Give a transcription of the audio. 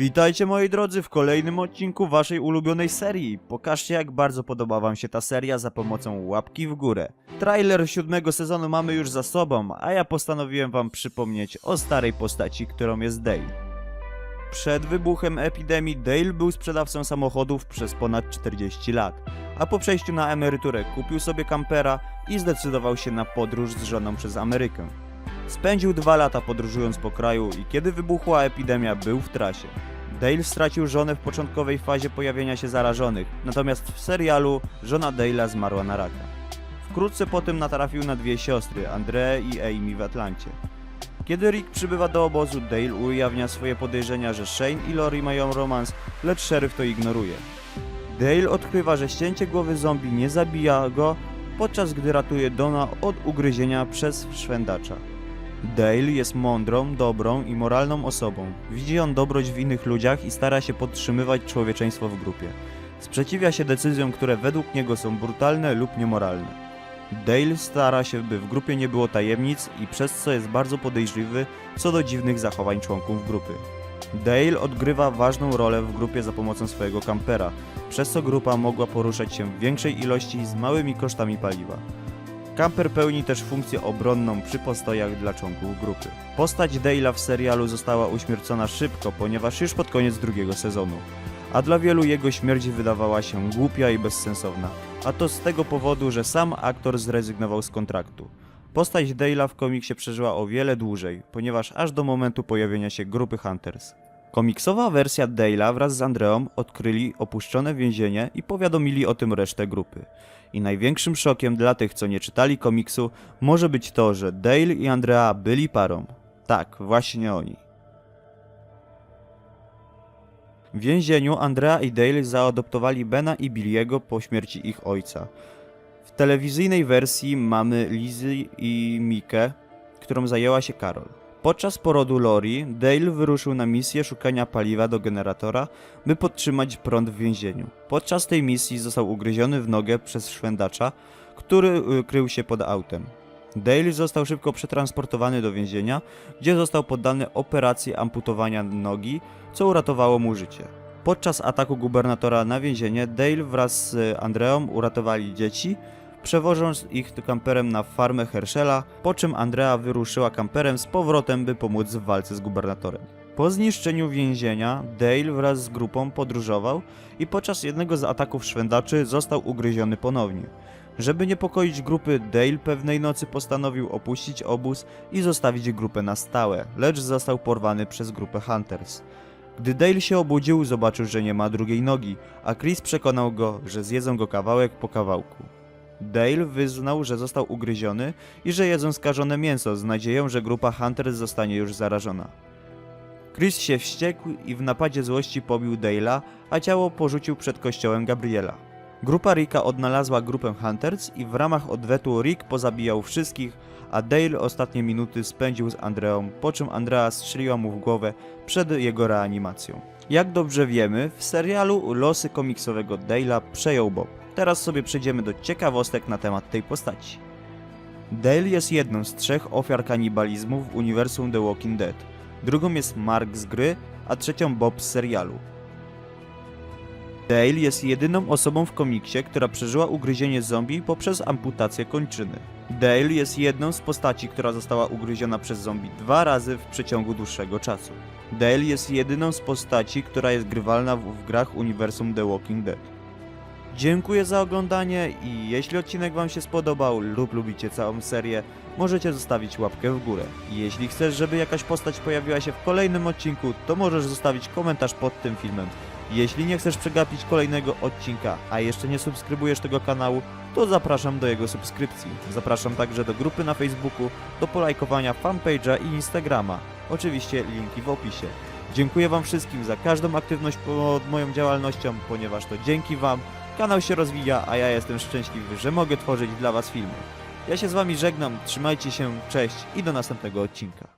Witajcie moi drodzy w kolejnym odcinku waszej ulubionej serii. Pokażcie jak bardzo podoba wam się ta seria za pomocą łapki w górę. Trailer siódmego sezonu mamy już za sobą, a ja postanowiłem wam przypomnieć o starej postaci, którą jest Dale. Przed wybuchem epidemii Dale był sprzedawcą samochodów przez ponad 40 lat, a po przejściu na emeryturę kupił sobie kampera i zdecydował się na podróż z żoną przez Amerykę. Spędził dwa lata podróżując po kraju i kiedy wybuchła epidemia był w trasie. Dale stracił żonę w początkowej fazie pojawienia się zarażonych, natomiast w serialu żona Dale'a zmarła na raka. Wkrótce potem natrafił na dwie siostry, Andrę i Amy w Atlancie. Kiedy Rick przybywa do obozu, Dale ujawnia swoje podejrzenia, że Shane i Lori mają romans, lecz szeryf to ignoruje. Dale odkrywa, że ścięcie głowy zombie nie zabija go, podczas gdy ratuje Dona od ugryzienia przez szwendacza. Dale jest mądrą, dobrą i moralną osobą. Widzi on dobroć w innych ludziach i stara się podtrzymywać człowieczeństwo w grupie. Sprzeciwia się decyzjom, które według niego są brutalne lub niemoralne. Dale stara się, by w grupie nie było tajemnic i przez co jest bardzo podejrzliwy co do dziwnych zachowań członków grupy. Dale odgrywa ważną rolę w grupie za pomocą swojego kampera, przez co grupa mogła poruszać się w większej ilości z małymi kosztami paliwa. Camper pełni też funkcję obronną przy postojach dla członków grupy. Postać Dale'a w serialu została uśmiercona szybko, ponieważ już pod koniec drugiego sezonu, a dla wielu jego śmierć wydawała się głupia i bezsensowna, a to z tego powodu, że sam aktor zrezygnował z kontraktu. Postać Dale'a w komiksie przeżyła o wiele dłużej, ponieważ aż do momentu pojawienia się grupy Hunters. Komiksowa wersja Dale'a wraz z Andreą odkryli opuszczone więzienie i powiadomili o tym resztę grupy. I największym szokiem dla tych, co nie czytali komiksu, może być to, że Dale i Andrea byli parą. Tak, właśnie oni. W więzieniu Andrea i Dale zaadoptowali Bena i Billiego po śmierci ich ojca. W telewizyjnej wersji mamy Lizy i Mikę, którą zajęła się Carol. Podczas porodu Lori, Dale wyruszył na misję szukania paliwa do generatora, by podtrzymać prąd w więzieniu. Podczas tej misji został ugryziony w nogę przez szwendacza, który y, krył się pod autem. Dale został szybko przetransportowany do więzienia, gdzie został poddany operacji amputowania nogi, co uratowało mu życie. Podczas ataku gubernatora na więzienie, Dale wraz z Andreą uratowali dzieci, przewożąc ich kamperem na farmę Herschela, po czym Andrea wyruszyła kamperem z powrotem, by pomóc w walce z gubernatorem. Po zniszczeniu więzienia, Dale wraz z grupą podróżował i podczas jednego z ataków szwendaczy został ugryziony ponownie. Żeby niepokoić grupy, Dale pewnej nocy postanowił opuścić obóz i zostawić grupę na stałe, lecz został porwany przez grupę Hunters. Gdy Dale się obudził, zobaczył, że nie ma drugiej nogi, a Chris przekonał go, że zjedzą go kawałek po kawałku. Dale wyznał, że został ugryziony i że jedzą skażone mięso z nadzieją, że grupa Hunters zostanie już zarażona. Chris się wściekł i w napadzie złości pobił Dale'a, a ciało porzucił przed kościołem Gabriela. Grupa Ricka odnalazła grupę Hunters i w ramach odwetu Rick pozabijał wszystkich, a Dale ostatnie minuty spędził z Andreą, po czym Andrea strzeliła mu w głowę przed jego reanimacją. Jak dobrze wiemy, w serialu losy komiksowego Dale'a przejął Bob. Teraz sobie przejdziemy do ciekawostek na temat tej postaci. Dale jest jedną z trzech ofiar kanibalizmu w uniwersum The Walking Dead. Drugą jest Mark z gry, a trzecią Bob z serialu. Dale jest jedyną osobą w komiksie, która przeżyła ugryzienie zombie poprzez amputację kończyny. Dale jest jedną z postaci, która została ugryziona przez zombie dwa razy w przeciągu dłuższego czasu. Dale jest jedyną z postaci, która jest grywalna w, grach uniwersum The Walking Dead. Dziękuję za oglądanie i jeśli odcinek Wam się spodobał lub lubicie całą serię, możecie zostawić łapkę w górę. Jeśli chcesz, żeby jakaś postać pojawiła się w kolejnym odcinku, to możesz zostawić komentarz pod tym filmem. Jeśli nie chcesz przegapić kolejnego odcinka, a jeszcze nie subskrybujesz tego kanału, to zapraszam do jego subskrypcji. Zapraszam także do grupy na Facebooku, do polajkowania fanpage'a i Instagrama. Oczywiście linki w opisie. Dziękuję Wam wszystkim za każdą aktywność pod moją działalnością, ponieważ to dzięki Wam kanał się rozwija, a ja jestem szczęśliwy, że mogę tworzyć dla Was filmy. Ja się z Wami żegnam, trzymajcie się, cześć i do następnego odcinka.